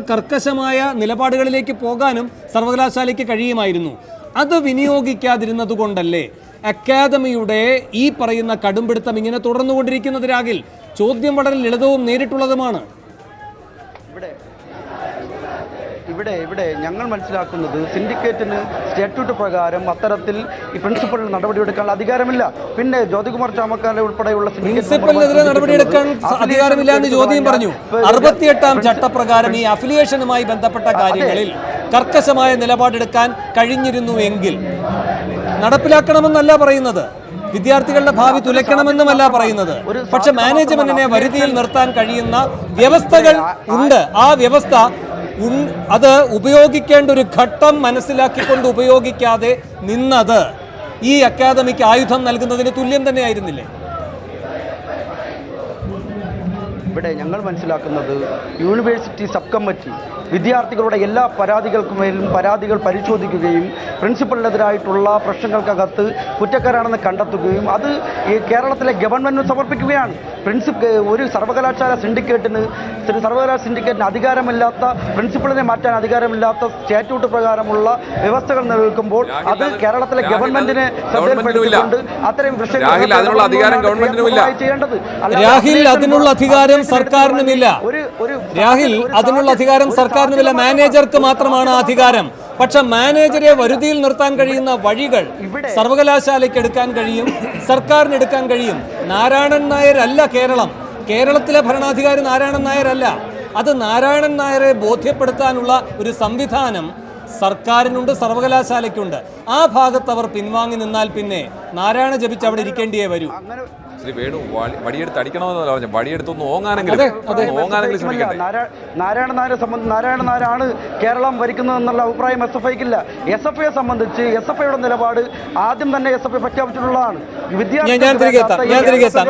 കർക്കശമായ നിലപാടുകളിലേക്ക് പോകാനും സർവകലാശാലയ്ക്ക് കഴിയുമായിരുന്നു. അത് വിനിയോഗിക്കാതിരുന്നത് കൊണ്ടല്ലേ? അക്കാദമിയുടെ ഈ പറയുന്ന കടുംപിടുത്തം ഇങ്ങനെ തുടർന്നുകൊണ്ടിരിക്കുന്നത് രാഗിൽ ചോദ്യം വളരെ ലളിതവും നേരിട്ടുള്ളതുമാണ്. ഇവിടെ ഇവിടെ ഞങ്ങൾ മനസ്സിലാക്കുന്നത് സിൻഡിക്കേറ്റിന് സ്റ്റാറ്റ്യൂട്ട് പ്രകാരം അത്തരത്തിൽ ഈ പ്രിൻസിപ്പൽ നടപടിയെടുക്കാനുള്ള അധികാരമില്ല. പിന്നെ ജ്യോതികുമാർ ചാമക്കാരെ ഉൾപ്പെടെയുള്ള പ്രിൻസിപ്പലിനെതിരെ നടപടിയെടുക്കാൻ അധികാരമില്ല എന്ന് ചോദ്യം പറഞ്ഞു. അറുപത്തിയെട്ടാം ചട്ടപ്രകാരം ഈ അഫിലിയേഷനുമായി ബന്ധപ്പെട്ട കാര്യങ്ങളിൽ കർക്കശമായ നിലപാടെടുക്കാൻ കഴിഞ്ഞിരുന്നു എങ്കിൽ. നടപ്പിലാക്കണമെന്നല്ല പറയുന്നത്. വിദ്യാർത്ഥികളുടെ ഭാവി തുലയ്ക്കണമെന്നുമല്ല പറയുന്നത്. പക്ഷെ മാനേജ്മെന്റിനെ വരുതിയിൽ നിർത്താൻ കഴിയുന്ന വ്യവസ്ഥകൾ ഉണ്ട്. ആ വ്യവസ്ഥ അത് ഉപയോഗിക്കേണ്ട ഒരു ഘട്ടം മനസ്സിലാക്കിക്കൊണ്ട് ഉപയോഗിക്കാതെ നിന്നത് ഈ അക്കാദമിക്ക് ആയുധം നൽകുന്നതിന് തുല്യം തന്നെയായിരുന്നില്ലേ? ഇവിടെ ഞങ്ങൾ മനസ്സിലാക്കുന്നത് യൂണിവേഴ്സിറ്റി സബ് കമ്മിറ്റി വിദ്യാർത്ഥികളുടെ എല്ലാ പരാതികൾക്കും മേലും പരാതികൾ പരിശോധിക്കുകയും പ്രിൻസിപ്പലിനെതിരായിട്ടുള്ള പ്രശ്നങ്ങൾക്കകത്ത് കുറ്റക്കാരാണെന്ന് കണ്ടെത്തുകയും അത് ഈ കേരളത്തിലെ ഗവൺമെന്റിന് സമർപ്പിക്കുകയാണ് പ്രിൻസിപ്പ് ഒരു സർവകലാശാല സിൻഡിക്കേറ്റിന് സർവകലാശാല സിൻഡിക്കേറ്റിന് അധികാരമില്ലാത്ത പ്രിൻസിപ്പളിനെ മാറ്റാൻ അധികാരമില്ലാത്ത സ്റ്റാറ്റ്യൂട്ട് പ്രകാരമുള്ള വ്യവസ്ഥകൾ നിലനിൽക്കുമ്പോൾ അത് കേരളത്തിലെ ഗവൺമെന്റിനെ. ശ്രദ്ധയിൽപ്പെടുത്തിക്കൊണ്ട് അത്തരം. ചെയ്യേണ്ടത് രാഹിൽ അതിനുള്ള അധികാരം സർക്കാരിനുമില്ല ഒരു ഒരു രാഹിൽ അതിനുള്ള അധികാരം ഒരു സർക്കാരിനുമില്ല മാനേജർക്ക് മാത്രമാണ് അധികാരം. പക്ഷെ മാനേജരെ വരുതിയിൽ നിർത്താൻ കഴിയുന്ന വഴികൾ സർവകലാശാലയ്ക്ക് എടുക്കാൻ കഴിയും സർക്കാരിന് എടുക്കാൻ കഴിയും. നാരായണൻ നായരല്ല കേരളം. കേരളത്തിലെ ഭരണാധികാരി നാരായണൻ നായരല്ല. അത് നാരായണൻ നായരെ ബോധ്യപ്പെടുത്താനുള്ള ഒരു സംവിധാനം സർക്കാരിനുണ്ട് സർവകലാശാലയ്ക്കുണ്ട്. ആ ഭാഗത്ത് അവർ പിൻവാങ്ങി നിന്നാൽ പിന്നെ നാരായണ ജപിച്ച് അവിടെ ഇരിക്കേണ്ടിയേ വരൂ. ശ്രീ വേണു വടി- വടിയെടുത്ത് അടിക്കണമെന്നല്ല പറഞ്ഞു ഓങ്ങാനെങ്കിലും അതെ. ഒന്ന് ഓങ്ങാനെങ്കിലും ശ്രമിക്കട്ടെ. നാരാ- നാരായണ നായരെ സംബന്ധിച്ച് നാരായണ നായരാണ് കേരളം ഭരിക്കുന്നതെന്നുള്ള അഭിപ്രായം എസ് എഫ് ഐക്കില്ല. എസ് എഫ് ഐയെ സംബന്ധിച്ച് എസ് എഫ് ഐയുടെ നിലപാട് ആദ്യം തന്നെ എസ് എഫ് ഐ പ്രഖ്യാപിച്ചിട്ടുള്ളതാണ്.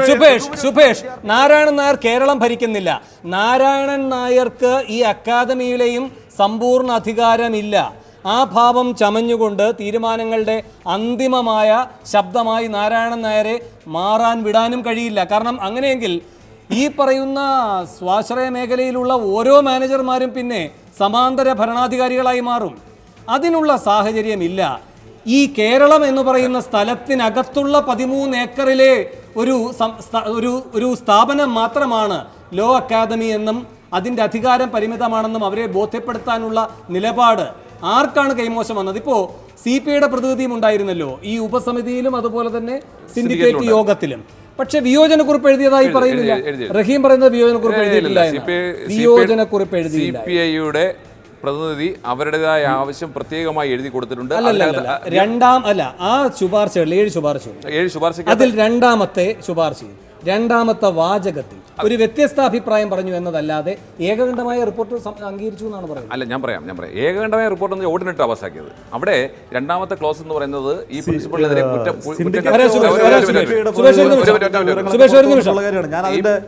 സുഭേഷ് സുഭേഷ് നാരായണൻ നായർ കേരളം ഭരിക്കുന്നില്ല. നാരായണൻ നായർക്ക് ഈ അക്കാദമിയിലെയും സമ്പൂർണ അധികാരമില്ല. ആ ഭാവം ചമഞ്ഞുകൊണ്ട് തീരുമാനങ്ങളുടെ അന്തിമമായ ശബ്ദമായി നാരായണൻ നായരെ മാറാൻ വിടാനും കഴിയില്ല. കാരണം അങ്ങനെയെങ്കിൽ ഈ പറയുന്ന സ്വാശ്രയ മേഖലയിലുള്ള ഓരോ മാനേജർമാരും പിന്നെ സമാന്തര ഭരണാധികാരികളായി മാറും. അതിനുള്ള സാഹചര്യമില്ല. ഈ കേരളം എന്ന് പറയുന്ന സ്ഥലത്തിനകത്തുള്ള പതിമൂന്ന് ഏക്കറിലെ ഒരു ഒരു ഒരു സ്ഥാപനം മാത്രമാണ് ലോ അക്കാദമി എന്നും അതിന്റെ അധികാരം പരിമിതമാണെന്നും അവരെ ബോധ്യപ്പെടുത്താനുള്ള നിലപാട് ആർക്കാണ് കൈമോശം വന്നത്? ഇപ്പോ സി പി ഐയുടെ പ്രതിനിധിയും ഉണ്ടായിരുന്നല്ലോ. ഈ ഉപസമിതിയിലും അതുപോലെ തന്നെ സിൻഡിക്കേറ്റ് യോഗത്തിലും. പക്ഷെ വിയോജനക്കുറിപ്പ് എഴുതിയതായി പറയുന്നില്ല. റഹീം പറയുന്നത് വിയോജനക്കുറിപ്പ് എഴുതിയിട്ടില്ല സി പി ഐയുടെ പ്രതിനിധി അവരുടേതായ ആവശ്യം പ്രത്യേകമായി എഴുതി കൊടുത്തിട്ടുണ്ട്. രണ്ടാം അല്ല ആ ശുപാർശകളിൽ ഏഴ് ശുപാർശകൾ ഏഴ് ശുപാർശ അതിൽ രണ്ടാമത്തെ ശുപാർശയിൽ രണ്ടാമത്തെ വാചകത്തിൽ ഒരു വ്യത്യസ്ത അഭിപ്രായം പറഞ്ഞു എന്നതല്ലാതെ ഏകകണ്ഠമായ റിപ്പോർട്ട് അംഗീകരിച്ചു എന്നാണ് പറയുന്നത് അല്ല ഞാൻ പറയാം ഞാൻ പറയാം ഏകകണ്ഠമായ റിപ്പോർട്ട് എന്ന് ഓർഡിനേറ്റ് പാസ്സാക്കിയത് അവിടെ രണ്ടാമത്തെ ക്ലോസ് എന്ന് പറയുന്നത് ഈ പ്രിൻസിപ്പളിനെതിരെ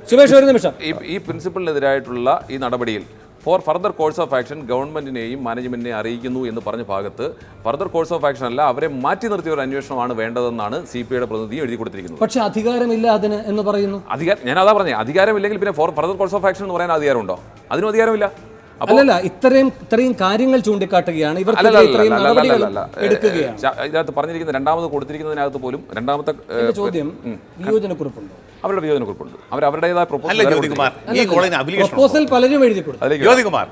സുരേഷ് ഒരു- നിമിഷം. ഈ പ്രിൻസിപ്പളിനെതിരായിട്ടുള്ള ഈ നടപടിയിൽ for further course of action ഗവൺമെന്റിനെയും മാനേജ്മെന്റിനെയും അറിയിക്കുന്നു എന്ന് പറഞ്ഞ ഭാഗത്ത് ഫർദർ കോഴ്സ് ഓഫ് ആക്ഷൻ അല്ല അവരെ മാറ്റി നിർത്തിയ ഒരു അന്വേഷണമാണ് വേണ്ടതെന്നാണ് സി പി ഐയുടെ പ്രതിനിധി എഴുതി കൊടുത്തിരിക്കുന്നത്. പക്ഷേ അധികാരമില്ല അതിന് എന്ന് പറയുന്നു. അധികാരം ഞാൻ അതാ പറഞ്ഞത് അധികാരമില്ലെങ്കിൽ പിന്നെ for further course of action എന്ന് പറയാൻ അധികാരമുണ്ടോ? അതിനും അധികാരമില്ല. അല്ലല്ല ഇത്രയും ഇത്രയും കാര്യങ്ങൾ ചൂണ്ടിക്കാട്ടുകയാണ്. ച- ഇതിനകത്ത് പറഞ്ഞിരിക്കുന്ന രണ്ടാമത് കൊടുത്തിരിക്കുന്നതിനകത്ത് പോലും രണ്ടാമത്തെ ചോദ്യം വിയോജനക്കുറിപ്പുണ്ടോ? അവരുടെ വിയോജന കുറിപ്പുണ്ട് അവർ അവരുടേതായ അല്ല പ്രൊപ്പോസൽ ജ്യോതികുമാർ ഈ കോളേജിന് അഫിലിയേഷൻ പ്രപ്പോസൽ പലരും എഴുതി അതിലേക്ക് ജ്യോതികുമാർ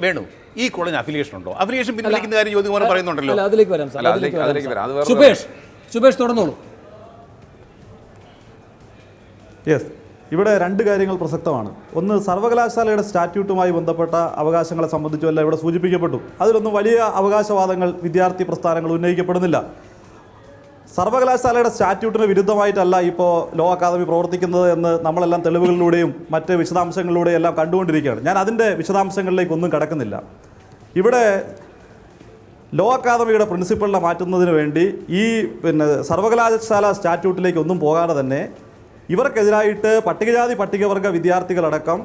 വേണു ഈ കോളേജിന് അഫിലിയേഷൻ ഉണ്ടോ? അഫിലിയേഷൻ പിന്നിലേക്കുന്ന കാര്യം ജ്യോതികുമാർ പറയുന്നുണ്ടല്ലോ. അല്ല അതിലേക്ക് വരാം അതിലേക്ക് അതിലേക്ക്- വരാം സുബേഷ് സുബേഷ് തുടർന്നോളൂ യെസ് ഇവിടെ രണ്ട് കാര്യങ്ങൾ പ്രസക്തമാണ്. ഒന്ന് സർവകലാശാലയുടെ സ്റ്റാറ്റ്യൂട്ടുമായി ബന്ധപ്പെട്ട അവകാശങ്ങളെ സംബന്ധിച്ചുമല്ല ഇവിടെ സൂചിപ്പിക്കപ്പെട്ടു. അതിലൊന്നും വലിയ അവകാശവാദങ്ങൾ വിദ്യാർത്ഥി പ്രസ്ഥാനങ്ങൾ ഉന്നയിക്കപ്പെടുന്നില്ല. സർവകലാശാലയുടെ സ്റ്റാറ്റ്യൂട്ടിന് വിരുദ്ധമായിട്ടല്ല ഇപ്പോൾ ലോ അക്കാദമി പ്രവർത്തിക്കുന്നത് എന്ന് നമ്മളെല്ലാം തെളിവുകളിലൂടെയും മറ്റ് വിശദാംശങ്ങളിലൂടെയും എല്ലാം കണ്ടുകൊണ്ടിരിക്കുകയാണ്. ഞാൻ അതിന്റെ വിശദാംശങ്ങളിലേക്ക് ഒന്നും കടക്കുന്നില്ല. ഇവിടെ ലോ അക്കാദമിയുടെ പ്രിൻസിപ്പളിനെ മാറ്റുന്നതിന് വേണ്ടി ഈ പിന്നെ സർവകലാശാല സ്റ്റാറ്റ്യൂട്ടിലേക്ക് ഒന്നും പോകാതെ തന്നെ ഇവർക്കെതിരായിട്ട് പട്ടികജാതി പട്ടികവർഗ വിദ്യാർത്ഥികളടക്കം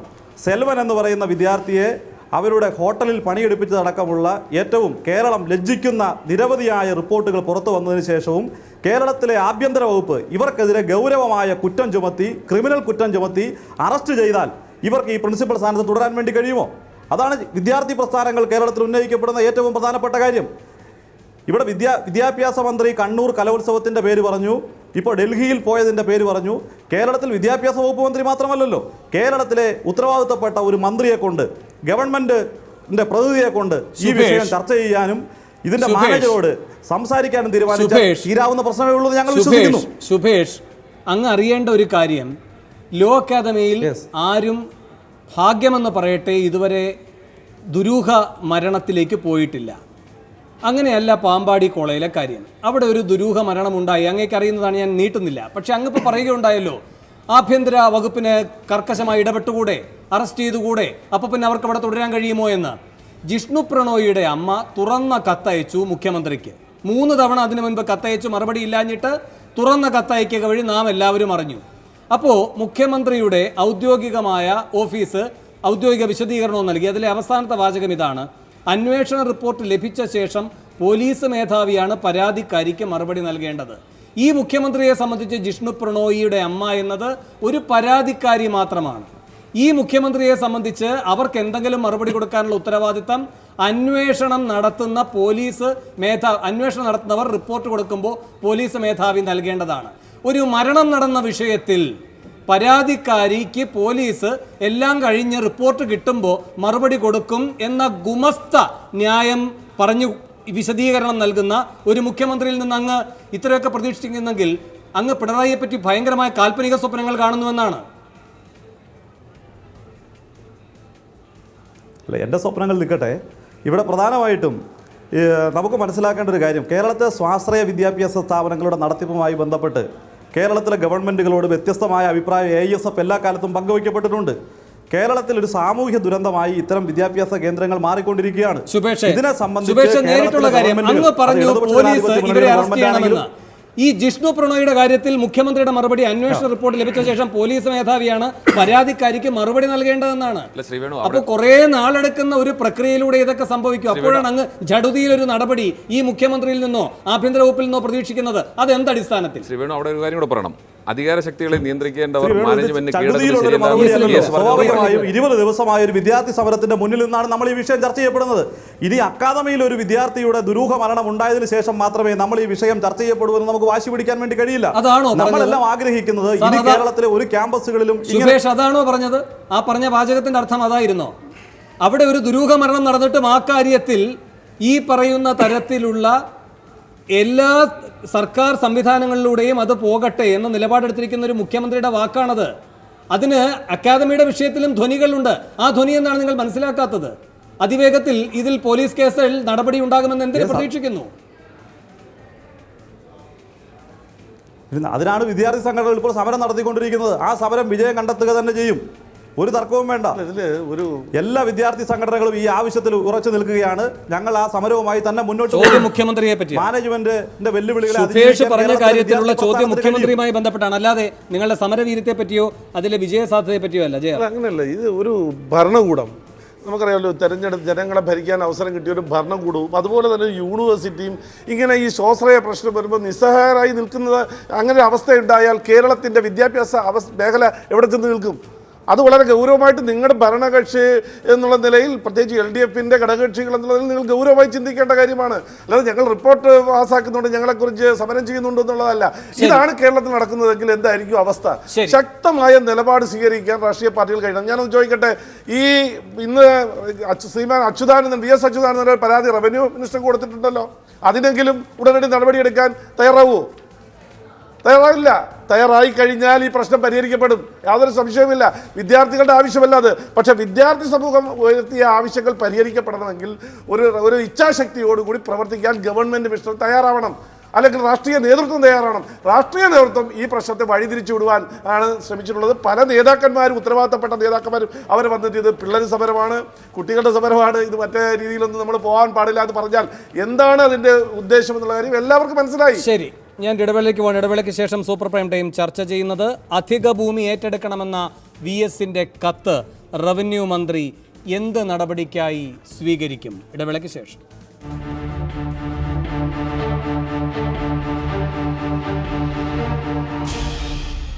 സെൽവൻ എന്ന് പറയുന്ന വിദ്യാർത്ഥിയെ അവരുടെ ഹോട്ടലിൽ പണിയെടുപ്പിച്ചതടക്കമുള്ള ഏറ്റവും കേരളം ലജ്ജിക്കുന്ന നിരവധിയായ റിപ്പോർട്ടുകൾ പുറത്തു വന്നതിന് ശേഷവും കേരളത്തിലെ ആഭ്യന്തര വകുപ്പ് ഇവർക്കെതിരെ ഗൗരവമായ കുറ്റം ചുമത്തി ക്രിമിനൽ കുറ്റം ചുമത്തി അറസ്റ്റ് ചെയ്താൽ ഇവർക്ക് ഈ പ്രിൻസിപ്പൽ സ്ഥാനത്ത് തുടരാൻ വേണ്ടി കഴിയുമോ? അതാണ് വിദ്യാർത്ഥി പ്രസ്ഥാനങ്ങൾ കേരളത്തിൽ ഉന്നയിക്കപ്പെടുന്ന ഏറ്റവും പ്രധാനപ്പെട്ട കാര്യം. ഇവിടെ വിദ്യാ വിദ്യാഭ്യാസ മന്ത്രി കണ്ണൂർ കലോത്സവത്തിന്റെ പേര് പറഞ്ഞു. ഇപ്പോൾ ഡൽഹിയിൽ പോയതിന്റെ പേര് പറഞ്ഞു. കേരളത്തിൽ വിദ്യാഭ്യാസ വകുപ്പ് മന്ത്രി മാത്രമല്ലല്ലോ. കേരളത്തിലെ ഉത്തരവാദിത്തപ്പെട്ട ഒരു മന്ത്രിയെ കൊണ്ട് ഗവൺമെന്റിന്റെ പ്രതിനിധിയെ കൊണ്ട് ഈ വിഷയം ചർച്ച ചെയ്യാനും ഇതിന്റെ മാനേജറോട് സംസാരിക്കാനും തീരുമാനിച്ച. തീരാവുന്ന പ്രശ്നമേ ഉള്ളൂ ഞങ്ങൾ വിശ്വസിക്കുന്നു. സുഭേഷ് അങ്ങ് അറിയേണ്ട ഒരു കാര്യം ലോ അക്കാദമിയിൽ ആരും ഭാഗ്യമെന്ന് പറയട്ടെ ഇതുവരെ ദുരൂഹ മരണത്തിലേക്ക് പോയിട്ടില്ല. അങ്ങനെയല്ല പാമ്പാടി കോളേജിലെ കാര്യം. അവിടെ ഒരു ദുരൂഹ മരണമുണ്ടായി അങ്ങേക്ക് അറിയുന്നതാണ് ഞാൻ നീട്ടുന്നില്ല. പക്ഷെ അങ്ങ് ഇപ്പോൾ പറയുകയുണ്ടായല്ലോ ആഭ്യന്തര വകുപ്പിന് കർക്കശമായി ഇടപെട്ടുകൂടെ? അറസ്റ്റ് ചെയ്തുകൂടെ? അപ്പോൾ പിന്നെ അവർക്ക് അവിടെ തുടരാൻ കഴിയുമോ എന്ന്? ജിഷ്ണു പ്രണോയിയുടെ അമ്മ തുറന്ന കത്തയച്ചു മുഖ്യമന്ത്രിക്ക്. മൂന്ന് തവണ അതിനു മുൻപ് കത്തയച്ചു മറുപടി ഇല്ലാഞ്ഞിട്ട് തുറന്ന കത്തയക്കുക വഴി നാം എല്ലാവരും അറിഞ്ഞു. അപ്പോൾ മുഖ്യമന്ത്രിയുടെ ഔദ്യോഗികമായ ഓഫീസ് ഔദ്യോഗിക വിശദീകരണവും നൽകി. അതിലെ അവസാനത്തെ വാചകം ഇതാണ്. അന്വേഷണ റിപ്പോർട്ട് ലഭിച്ച ശേഷം പോലീസ് മേധാവിയാണ് പരാതിക്കാരിക്ക് മറുപടി നൽകേണ്ടത്. ഈ മുഖ്യമന്ത്രിയെ സംബന്ധിച്ച് ജിഷ്ണു പ്രണോയിയുടെ അമ്മ എന്നത് ഒരു പരാതിക്കാരി മാത്രമാണ്. ഈ മുഖ്യമന്ത്രിയെ സംബന്ധിച്ച് അവർക്ക് എന്തെങ്കിലും മറുപടി കൊടുക്കാനുള്ള ഉത്തരവാദിത്തം അന്വേഷണം നടത്തുന്ന പോലീസ് മേധാവി അന്വേഷണം നടത്തുന്നവർ റിപ്പോർട്ട് കൊടുക്കുമ്പോൾ പോലീസ് മേധാവി നൽകേണ്ടതാണ്. ഒരു മരണം നടന്ന വിഷയത്തിൽ പരാതിക്കാരിക്ക് പോലീസ് എല്ലാം കഴിഞ്ഞ് റിപ്പോർട്ട് കിട്ടുമ്പോൾ മറുപടി കൊടുക്കും എന്ന ഗുമസ്ത ന്യായം പറഞ്ഞു വിശദീകരണം നൽകുന്ന ഒരു മുഖ്യമന്ത്രിയിൽ നിന്ന് അങ്ങ് ഇത്രയൊക്കെ പ്രതീക്ഷിക്കുന്നെങ്കിൽ അങ്ങ് പിണറായിയെ പറ്റി ഭയങ്കരമായ കാൽപ്പനിക സ്വപ്നങ്ങൾ കാണുന്നുവെന്നാണ്. അല്ല എന്റെ സ്വപ്നങ്ങൾ നിൽക്കട്ടെ. ഇവിടെ പ്രധാനമായിട്ടും നമുക്ക് മനസ്സിലാക്കേണ്ട ഒരു കാര്യം. കേരളത്തെ സ്വാശ്രയ വിദ്യാഭ്യാസ സ്ഥാപനങ്ങളുടെ നടത്തിപ്പുമായി ബന്ധപ്പെട്ട് കേരളത്തിലെ ഗവൺമെന്റുകളോട് വ്യത്യസ്തമായ അഭിപ്രായം എ എല്ലാ കാലത്തും പങ്കുവയ്ക്കപ്പെട്ടിട്ടുണ്ട്. കേരളത്തിൽ ഒരു സാമൂഹ്യ ദുരന്തമായി ഇത്തരം വിദ്യാഭ്യാസ കേന്ദ്രങ്ങൾ മാറിക്കൊണ്ടിരിക്കുകയാണ്. ഇതിനെ സംബന്ധിച്ച് സുബേഷ് നേരിട്ടുള്ള കാര്യം അങ്ങ് പറഞ്ഞു പോലീസ് ഇവരെ മുന്നണി അറസ്റ്റ് ചെയ്യണമെന്ന് ഈ ജിഷ്ണു പ്രണോയിയുടെ കാര്യത്തിൽ മുഖ്യമന്ത്രിയുടെ മറുപടി അന്വേഷണ റിപ്പോർട്ട് ലഭിച്ച ശേഷം പോലീസ് മേധാവിയാണ് പരാതിക്കാരിക്ക് മറുപടി നൽകേണ്ടതെന്നാണ്. അപ്പോൾ ശ്രീവേണു അപ്പൊ കുറെ നാളെടുക്കുന്ന ഒരു പ്രക്രിയയിലൂടെ ഇതൊക്കെ സംഭവിക്കും. അപ്പോഴാണ് അങ്ങ് ജടുതിയിൽ ഒരു നടപടി ഈ മുഖ്യമന്ത്രിയിൽ നിന്നോ ആഭ്യന്തര വകുപ്പിൽ നിന്നോ പ്രതീക്ഷിക്കുന്നത്. അത് എന്തടിസ്ഥാനത്തിൽ ശ്രീവേണു അവിടെ ഒരു കാര്യം കൂടെ പറയണം. അധികാര ശക്തികളെ നിയന്ത്രിക്കേണ്ടവർ മാനേജ്മെന്റ് ഇരുപത് ദിവസമായ ഒരു വിദ്യാർത്ഥി സമരത്തിന്റെ മുന്നിൽ നിന്നാണ് നമ്മൾ ഈ വിഷയം ചർച്ച ചെയ്യപ്പെടുന്നത്. ഇനി അക്കാദമിയിൽ ഒരു വിദ്യാർത്ഥിയുടെ ദുരൂഹ മരണം ഉണ്ടായതിനു ശേഷം മാത്രമേ നമ്മൾ ഈ വിഷയം ചർച്ച ചെയ്യപ്പെടൂ എന്ന് നമുക്ക് വാശി പിടിക്കാൻ വേണ്ടി കഴിയില്ല. അതാണോ നമ്മളെല്ലാം ആഗ്രഹിക്കുന്നത് ഇനി കേരളത്തിലെ ഒരു ക്യാമ്പസുകളിലും അതാണോ പറഞ്ഞത്? ആ പറഞ്ഞ വാചകത്തിന്റെ അർത്ഥം അതായിരുന്നോ? അവിടെ ഒരു ദുരൂഹ മരണം നടന്നിട്ടും ആ കാര്യത്തിൽ ഈ പറയുന്ന തരത്തിലുള്ള എല്ലാ സർക്കാർ സംവിധാനങ്ങളിലൂടെയും അത് പോകട്ടെ എന്ന നിലപാടെടുത്തിരിക്കുന്ന ഒരു മുഖ്യമന്ത്രിയുടെ വാക്കാണത്. അതിന് അക്കാദമിയുടെ വിഷയത്തിലും ധ്വനികളുണ്ട്. ആ ധ്വനി എന്നാണ് നിങ്ങൾ മനസ്സിലാക്കാത്തത്. അതിവേഗത്തിൽ ഇതിൽ പോലീസ് കേസിൽ നടപടി ഉണ്ടാകുമെന്ന് എന്തിനു പ്രതീക്ഷിക്കുന്നു? അതിനാണ് വിദ്യാർത്ഥി സംഘടനകൾ ഇപ്പോൾ സമരം നടത്തിക്കൊണ്ടിരിക്കുന്നത്. ആ സമരം വിജയം കണ്ടെത്തുക തന്നെ ചെയ്യും. ഒരു തർക്കവും വേണ്ട. ഇതിൽ ഒരു എല്ലാ വിദ്യാർത്ഥി സംഘടനകളും ഈ ആവശ്യത്തിൽ ഉറച്ചു നിൽക്കുകയാണ്. ഞങ്ങൾ ആ സമരവുമായി തന്നെ മുന്നോട്ട് ചോദ്യം. മുഖ്യമന്ത്രിയെ പറ്റി. മാനേജ്മെന്റിന്റെ വെല്ലുവിളികളെ പറഞ്ഞ കാര്യത്തിലുള്ള ചോദ്യം. മുഖ്യമന്ത്രിയുമായി ബന്ധപ്പെട്ടാണ്. അല്ലാതെ നിങ്ങളുടെ സമരവീര്യത്തെ പറ്റിയോ അതിലെ വിജയ സാധ്യതയെ പറ്റിയോ അല്ല അങ്ങനെയല്ല. ഇത് ഒരു ഭരണകൂടം. നമുക്കറിയാമല്ലോ തെരഞ്ഞെടുപ്പ് ജനങ്ങളെ ഭരിക്കാൻ അവസരം കിട്ടിയ ഒരു ഭരണകൂടവും അതുപോലെ തന്നെ യൂണിവേഴ്സിറ്റിയും ഇങ്ങനെ ഈ സ്വാശ്രയ പ്രശ്നം വരുമ്പോൾ നിസ്സഹായരായി നിൽക്കുന്നത് അങ്ങനെ ഒരു അവസ്ഥയുണ്ടായാൽ കേരളത്തിന്റെ വിദ്യാഭ്യാസ അവസ് മേഖല എവിടെ ചെന്ന് നിൽക്കും? അത് വളരെ ഗൗരവമായിട്ട് നിങ്ങളുടെ ഭരണകക്ഷി എന്നുള്ള നിലയിൽ പ്രത്യേകിച്ച് എൽ ഡി എഫിന്റെ ഘടകകക്ഷികൾ എന്നുള്ള നിലയിൽ നിങ്ങൾ ഗൗരവമായി ചിന്തിക്കേണ്ട കാര്യമാണ്. അല്ലാതെ ഞങ്ങൾ റിപ്പോർട്ട് പാസ്സാക്കുന്നുണ്ട് ഞങ്ങളെക്കുറിച്ച് സമരം ചെയ്യുന്നുണ്ട് എന്നുള്ളതല്ല. ഇതാണ് കേരളത്തിൽ നടക്കുന്നതെങ്കിൽ എന്തായിരിക്കും അവസ്ഥ? ശക്തമായ നിലപാട് സ്വീകരിക്കാൻ രാഷ്ട്രീയ പാർട്ടികൾ കഴിയണം. ഞാനൊന്ന് ചോദിക്കട്ടെ ഈ ഇന്ന് ശ്രീമാൻ അച്യുതാനന്ദൻ വി എസ് അച്യുതാനന്ദൻ പരാതി റവന്യൂ മിനിസ്റ്റർ കൊടുത്തിട്ടുണ്ടല്ലോ. അതിനെങ്കിലും ഉടനടി നടപടിയെടുക്കാൻ തയ്യാറാവുമോ തയ്യാറാവില്ല തയ്യാറായി കഴിഞ്ഞാൽ ഈ പ്രശ്നം പരിഹരിക്കപ്പെടും. യാതൊരു സംശയവുമില്ല. വിദ്യാർത്ഥികളുടെ ആവശ്യമല്ല അത് പക്ഷെ വിദ്യാർത്ഥി സമൂഹം ഉയർത്തിയ ആവശ്യങ്ങൾ പരിഹരിക്കപ്പെടണമെങ്കിൽ ഒരു ഒരു ഇച്ഛാശക്തിയോടുകൂടി പ്രവർത്തിക്കാൻ ഗവൺമെന്റ് മിഷൻ തയ്യാറാവണം. അല്ലെങ്കിൽ രാഷ്ട്രീയ നേതൃത്വം തയ്യാറാവണം. രാഷ്ട്രീയ നേതൃത്വം ഈ പ്രശ്നത്തെ വഴിതിരിച്ചു വിടുവാൻ ആണ് ശ്രമിച്ചിട്ടുള്ളത്. പല നേതാക്കന്മാരും ഉത്തരവാദിത്തപ്പെട്ട നേതാക്കന്മാരും അവർ വന്നിട്ട് ഇത് പിള്ളേർ സമരമാണ് കുട്ടികളുടെ സമരമാണ്. ഇത് മറ്റേ രീതിയിലൊന്നും നമ്മൾ പോകാൻ പാടില്ല എന്ന് പറഞ്ഞാൽ എന്താണ് അതിന്റെ ഉദ്ദേശം എന്നുള്ള കാര്യം എല്ലാവർക്കും മനസ്സിലായി. ശരി. ഞാൻ ഇടവേളയ്ക്ക് പോകണം ഇടവേളയ്ക്ക് ശേഷം സൂപ്പർ പ്രൈം ടൈം ചർച്ച ചെയ്യുന്നത് അധിക ഭൂമി ഏറ്റെടുക്കണമെന്ന വി എസിന്റെ കത്ത് റവന്യൂ മന്ത്രി എന്ത് നടപടിക്കായി സ്വീകരിക്കും? ഇടവേളയ്ക്ക് ശേഷം.